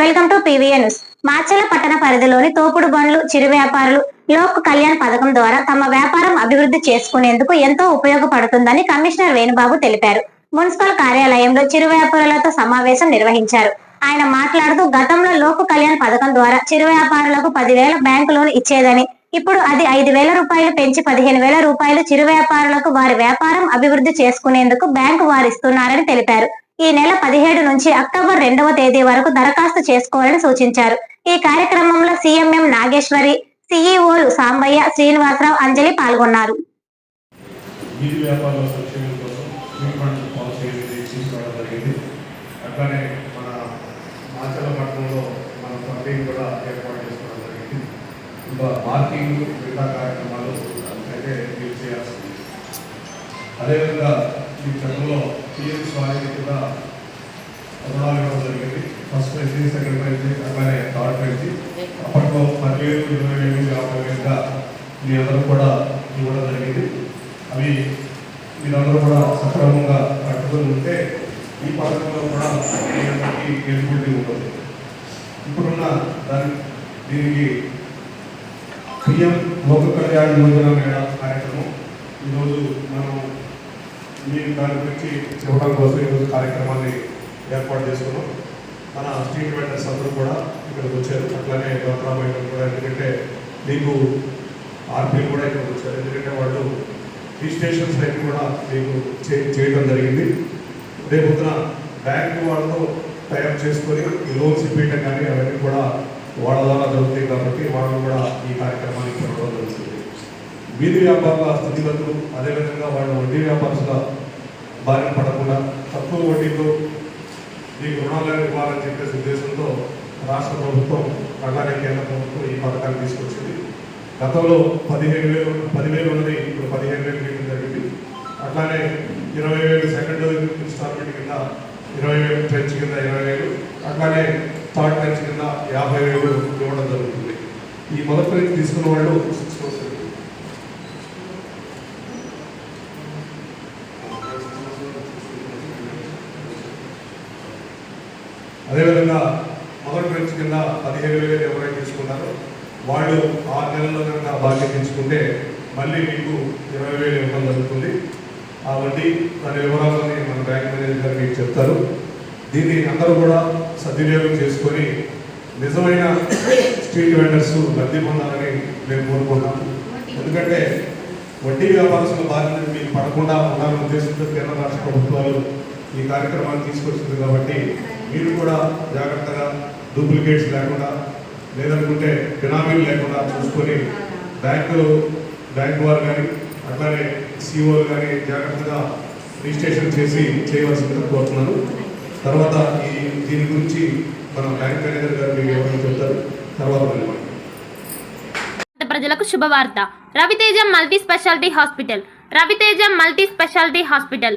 Welcome to P V A news. Macherla పట్టణ పరిధిలోని తోపుడు బండ్లు చిరు వ్యాపారులు లోక్ కళ్యాణ్ పథకం ద్వారా తమ వ్యాపారం అభివృద్ధి చేసుకునేందుకు ఎంతో ఉపయోగపడుతుందని కమిషనర్ వేణుబాబు తెలిపారు. మున్సిపల్ కార్యాలయంలో చిరు వ్యాపారులతో సమావేశం నిర్వహించారు. ఆయన మాట్లాడుతూ గతంలో లోక్ కళ్యాణ్ పథకం ద్వారా చిరు వ్యాపారులకు పదివేల బ్యాంకు లోన్ ఇచ్చేదని ఇప్పుడు అది ఐదు వేల రూపాయలు పెంచి పదిహేను వేల రూపాయలు చిరు వ్యాపారులకు వారి వ్యాపారం అభివృద్ధి చేసుకునేందుకు బ్యాంకు వారు ఇస్తున్నారని తెలిపారు. ఈ నెల పదిహేడు నుంచి అక్టోబర్ రెండవ తేదీ వరకు దరఖాస్తు చేసుకోవాలని సూచించారు. ఈ కార్యక్రమంలో సీఎంఎం నాగేశ్వరి సిఈఓలు సాంబయ్య శ్రీనివాసరావు అంజలి పాల్గొన్నారు. అట్లానే మన మన పంపిణీ కూడా ఏర్పాటు చేసుకోవడం జరిగింది. ఇంకా పార్కింగ్ మిగతా కార్యక్రమాలు అయితే మీరు చేయాల్సింది. అదేవిధంగా ఈ చట్టంలో పిఎంస్ స్వామికి కూడా రుణాలు ఇవ్వడం జరిగింది. ఫస్ట్ ప్రైజ్ సెకండ్ ప్రైజ్ అట్లానే థర్డ్ ప్రైజ్ అప్పట్లో పదివేలు ఇరవై వేలు యాభై వేలుగా మీ అందరూ కూడా ఇవ్వడం జరిగింది. అవి మీరందరూ కూడా సక్రమంగా కట్టుకుని ఉంటే ఈ పథకంలో కూడా మీ అందరికీ ఎలిజిబిలిటీ ఉంటుంది. ఇప్పుడున్న దాని దీనికి పిఎం లోక కళ్యాణ యోజన మేడ కార్యక్రమం ఈరోజు మనం మీ దాని గురించి చెప్పడం కోసం ఈరోజు కార్యక్రమాన్ని ఏర్పాటు చేసుకున్నాం. మన స్ట్రీట్ వెండర్స్ అందరూ కూడా ఇక్కడికి వచ్చారు. అట్లానే డ్వాక్రా కూడా ఎందుకంటే మీకు ఆర్పీలు కూడా ఇక్కడికి వచ్చారు. ఎందుకంటే వాళ్ళు రిజిస్ట్రేషన్స్ అన్ని కూడా మీకు చే- చేయడం జరిగింది. రేపొద్దున బ్యాంకు వాళ్ళతో తయారు చేసుకొని ఈ లోన్స్ ఇప్పించడం కానీ అవన్నీ కూడా వాళ్ళ ద్వారా జరుగుతాయి కాబట్టి వాళ్ళు కూడా ఈ కార్యక్రమానికి పిలవడం జరుగుతుంది వీధి వ్యాపారుల స్థితిగతులు అదేవిధంగా వాళ్ళ వడ్డీ వ్యాపారస్తుల బారిన పడకుండా తక్కువ వడ్డీతో మీకు రుణాలను ఇవ్వాలని చెప్పేసి ఉద్దేశంతో రాష్ట్ర ప్రభుత్వం అలానే కేంద్ర ప్రభుత్వం ఈ పథకాన్ని తీసుకొచ్చింది. గతంలో పదిహేను వేలు పదివేలు ఉన్నది ఇప్పుడు పదిహేను వేలు చేయడం జరిగింది. అట్లానే ఇరవై వేలు సెకండ్ ఇన్స్టాల్మెంట్ కింద ఇరవై వేలు ట్రెంచ్ కింద ఇరవై వేలు అట్లానే థర్డ్ ట్రెంచ్ కింద యాభై వేలు ఇవ్వడం జరుగుతుంది. ఈ మొదటి తీసుకున్న వాళ్ళు సిక్స్ పర్సెంట్ అదేవిధంగా మొదటి నుంచి కింద పదిహేడు వేలు ఎవరైతే తీసుకున్నారో వాళ్ళు ఆరు నెలల్లో కనుక బాధ్యత తీసుకుంటే మళ్ళీ మీకు ఇరవై వేలు ఇవ్వడం జరుగుతుంది. ఆ వడ్డీ దాని వివరాలని మన బ్యాంక్ మేనేజర్ గారు మీకు చెప్తారు. దీన్ని అందరూ కూడా సద్వినియోగం చేసుకొని నిజమైన స్ట్రీట్ వెండర్స్ లబ్ధి పొందాలని మేము కోరుకుంటున్నాను ఎందుకంటే వడ్డీ వ్యాపారస్తుల బాధ్యత మీకు పడకుండా ఉండాలనే ఉద్దేశంతో కేంద్ర రాష్ట్ర ప్రభుత్వాలు ఈ కార్యక్రమాన్ని తీసుకొచ్చింది కాబట్టి మీరు కూడా జాగ్రత్తగా డూప్లికేట్స్ లేకుండా లేదనుకుంటే బినామీలు లేకుండా చూసుకొని బ్యాంకు బ్యాంకు వారు కానీ అట్లానే సిఓలు కానీ జాగ్రత్తగా రిజిస్ట్రేషన్ చేసి చేయవలసిందిగా కోరుతున్నాను. తర్వాత ఈ దీని గురించి మన బ్యాంక్ మేనేజర్ గారు మీకు ఎవరైనా చెప్తారు? తర్వాత ప్రజలకు శుభవార్త. Raviteja multi speciality hospital. Raviteja multi speciality hospital.